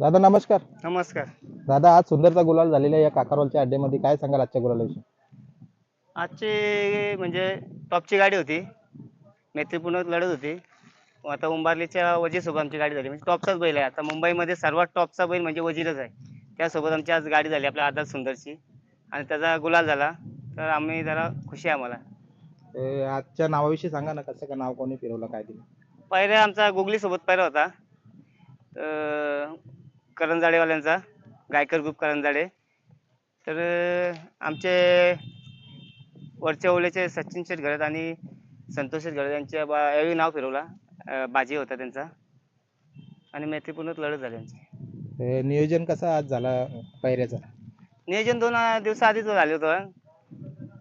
दादा नमस्कार. नमस्कार. दादा आज सुंदरचा गुलाल झालेला या काकारवालच्या अड्ड्यामध्ये. काय सांगाल आजच्या गुलालाविषयी? आजची म्हणजे टॉपची गाडी होती. मैत्रीपूर्ण लढत होती. आता उंबारलीच्या वजीरसोबत आमची गाडी झाली. म्हणजे टॉपचाच बैल आहे. आता मुंबईमध्ये सर्वात टॉपचा बैल म्हणजे वजीरच आहे. त्यासोबत आमची आज गाडी झाली आपल्या आझाद सुंदरची. आणि त्याचा गुलाल झाला. तर आम्ही जरा खुशी आहे आम्हाला. ए, आजच्या नावाविषयी सांगा ना कसं काय नाव कोणी फिरवलं काय दिलं? पहिल्या आमचा गुगली सोबत पहिला होता. अं, करंजाडेवाल्यांचा गायकर ग्रुप करंजाडे. तर आमचे वरच्या ओलेचे सचिन शेठ घरत आणि संतोष शेठ घरत यांच्या बा यावेळी नाव फिरवला. बाजी होता त्यांचा. आणि मैत्रीपूर्ण लढत झाली आमची. नियोजन कसं आज झाला पैऱ्याचा नियोजन दोन दिवसाआधीच झालं होतं.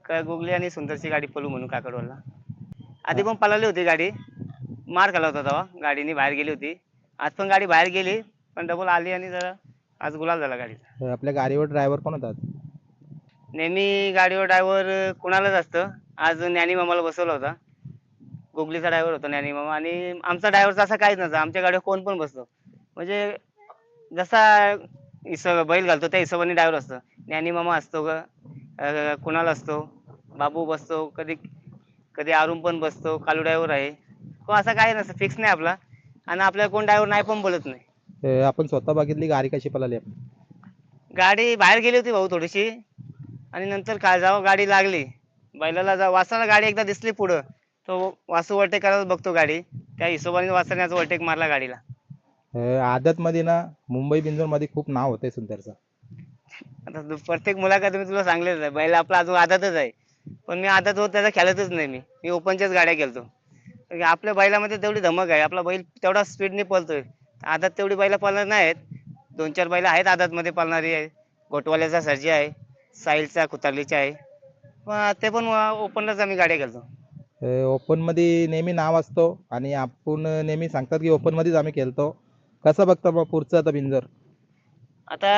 का गुगली आणि सुंदरची गाडी पळू म्हणून काकडवाला. आधी पण पळाली होती गाडी. मार खाला होता तेव्हा. गाडीने बाहेर गेली होती. आज पण गाडी बाहेर गेली. पण डबल आली आणि जरा आज गुलाल झाला गाडीचा. आपल्या गाडीवर ड्रायव्हर कोण होता आज? नेहमी गाडीवर ड्रायव्हर कुणालाच असतं. आज ज्ञानी मामाला बसवला होता. गुगलीचा ड्रायव्हर होता ज्ञानी मामा. आणि आमचा ड्रायव्हरचा असं काहीच नसतं आमच्या गाडीवर कोण पण बसतो. म्हणजे जसा हिस बैल घालतो त्या हिशोबाने ड्रायव्हर असतो. ज्ञानी मामा असतो ग अं, कुणाल असतो? बाबू बसतो कधी कधी अरुण पण बसतो कालू ड्रायव्हर आहे. तो असं काही नसतं. फिक्स नाही आपला. आणि आपल्याला कोण ड्रायव्हर नाही पण बोलत नाही. आपण स्वतः बघितली गाडी कशी पळाली आपली? गाडी बाहेर गेली होती भाऊ थोडीशी. आणि नंतर काय जावं गाडी लागली. बैलाला जा वासाला गाडी एकदा दिसली पुढं. तो वासू ओव्हरटेक करायला बघतो गाडी. त्या हिशोबाने वासाने आज ओव्हरटेक मारला गाडीला. ए, आदतमध्ये ना मुंबई बिंजोरमध्ये खूप नाव होते सुंदरचं. आता तू- प्रत्येक मुलाखत मी तुला सांगलेच आहे. बैल आपला अजून आदतच आहे. पण मी आदत होत त्याचा खेळतच नाही मी. मी ओपनच्याच गाड्या खेळतो. कारण की आपल्या बैलामध्ये तेवढी धमक आहे. आपला बैल तेवढा स्पीडने पळतोय. आदत तेवढी बैला पळणार नाहीत. दोन चार बैल आहेत आदतमध्ये पळणारी आहे. गोटवाल्याचा सर्जी आहे. साहिलचा कुतारलीचा आहे. पण ते पण ओपनलाच आम्ही गाड्या ए, ओपनमध्ये नेहमी नाव असतो आणि आपण नेहमी सांगतात की ओपन मध्येच आम्ही खेळतो. कसं बघता मग पुढचं आता बिंजोर? आता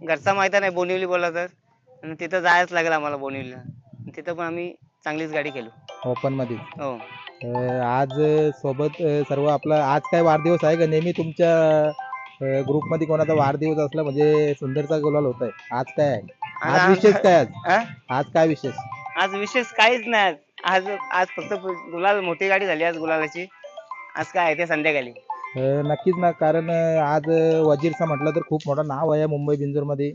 घरचा मैदान आहे बोनिवली बोलला तर. आणि तिथं जायच लागेल आम्हाला बोनिवलीला. तिथं पण आम्ही चांगलीच गाडी खेळू. ओपनमध्ये हो. आज सोबत सर्व आपला आज काय वाढदिवस आहे का? नेहमी तुमच्या ग्रुपमध्ये कोणाचा वाढदिवस असला म्हणजे सुंदरचा गुलाल होत आहे आज काय आहे? आज विशेष काय आज? आज काय विशेष? आज विशेष काहीच नाही. आज आज आज फक्त गुलाल मोठी गाडी झाली आज गुलालाची. आज काय आहे ते संध्याकाळी. नक्कीच ना कारण आज वजीरचा म्हटलं तर खूप मोठं नाव आहे मुंबई बिंजोरमध्ये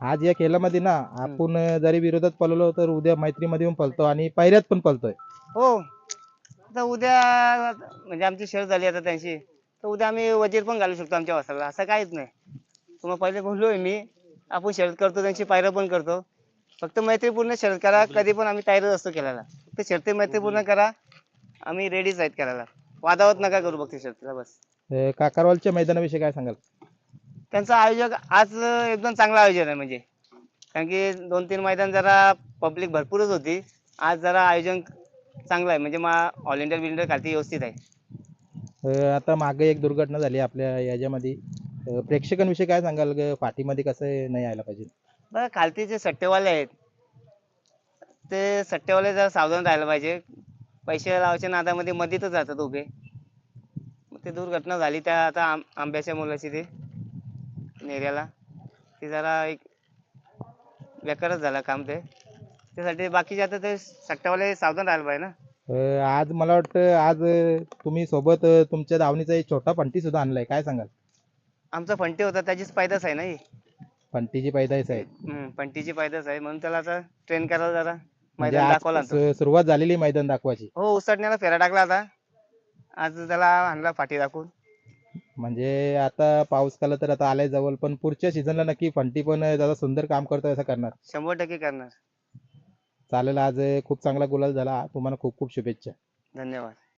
आज या खेळामध्ये ना आपण जरी विरोधात पळलो तर उद्या मैत्रीमध्ये पण पळतो आणि पायऱ्यात पण पळतोय. हो. आता उद्या म्हणजे आमची शेअर झाली आता त्यांची तर उद्या आम्ही वजीर पण घालू शकतो आमच्या वासाला. असं काहीच नाही. तुम्हाला पहिले बोललोय मी आपण शर्यत करतो त्यांची पायऱ्या पण करतो. फक्त मैत्रीपूर्ण शर्यत करा कधी पण आम्ही तयारच असतो केल्याला फक्त शर्ती मैत्रीपूर्ण करा आम्ही रेडीच आहेत करायला वादावत नका करू बघते शर्तीला बस. अ, काकारवालच्या मैदानाविषयी काय सांगाल? त्यांचं आयोजक आज एकदम चांगलं आयोजन आहे म्हणजे. कारण की दोन तीन मैदान जरा पब्लिक भरपूरच होती. आज जरा आयोजन चांगलं आहे. म्हणजे मा ऑल इंडिया बिल्डर खालती व्यवस्थित आहे. अ, आता मागे एक दुर्घटना झाली आपल्या याच्यामध्ये. अ, प्रेक्षकांविषयी काय सांगाल? ग? पाठीमध्ये कसं नाही यायला पाहिजे? बघा खालती जे सट्टेवाले आहेत ते सट्टेवाले जरा सावधान राहायला पाहिजे. पैसे लावायच्या नादामध्ये मधीतच जातात उभे. मग ते दुर्घटना झाली त्या आता आम आंब्याच्या मुलाची ते नेऱ्याला. ते जरा एक बेकारच झालं काम ते. त्यासाठी बाकीचे आता ते सट्टेवाले सावधान राहायला पाहिजे ना. अ, आज मला वाटतं आज अ, तुम्ही सोबत अ, तुमच्या दावणीचा एक छोटा फंटी सुद्धा आणलाय. काय सांगाल? आमचा फंटे होता त्याचीच पैदास आहे ना ही. फंटीची पैदास आहे. हम्म, फंटीची पैदास आहे. म्हणून त्याला आता ट्रेन करायला जरा म्हणजे मैदान दाखवला. सु- सुरुवात झालेली मैदान दाखवायची. हो उसटण्याला फेरा टाकला आता. आज त्याला आणला फाटी दाखवून. म्हणजे आता पाऊस काला तर आता आलाय जवळ पण पुढच्या सीझनला नक्की फंटी पण अ, सुंदर काम करतोय असं करणार. शंभर टक्के करणार. चालेल. आज खूप चांगला गुलाल झाला. तुम्हाला खूप खूप शुभेच्छा. धन्यवाद.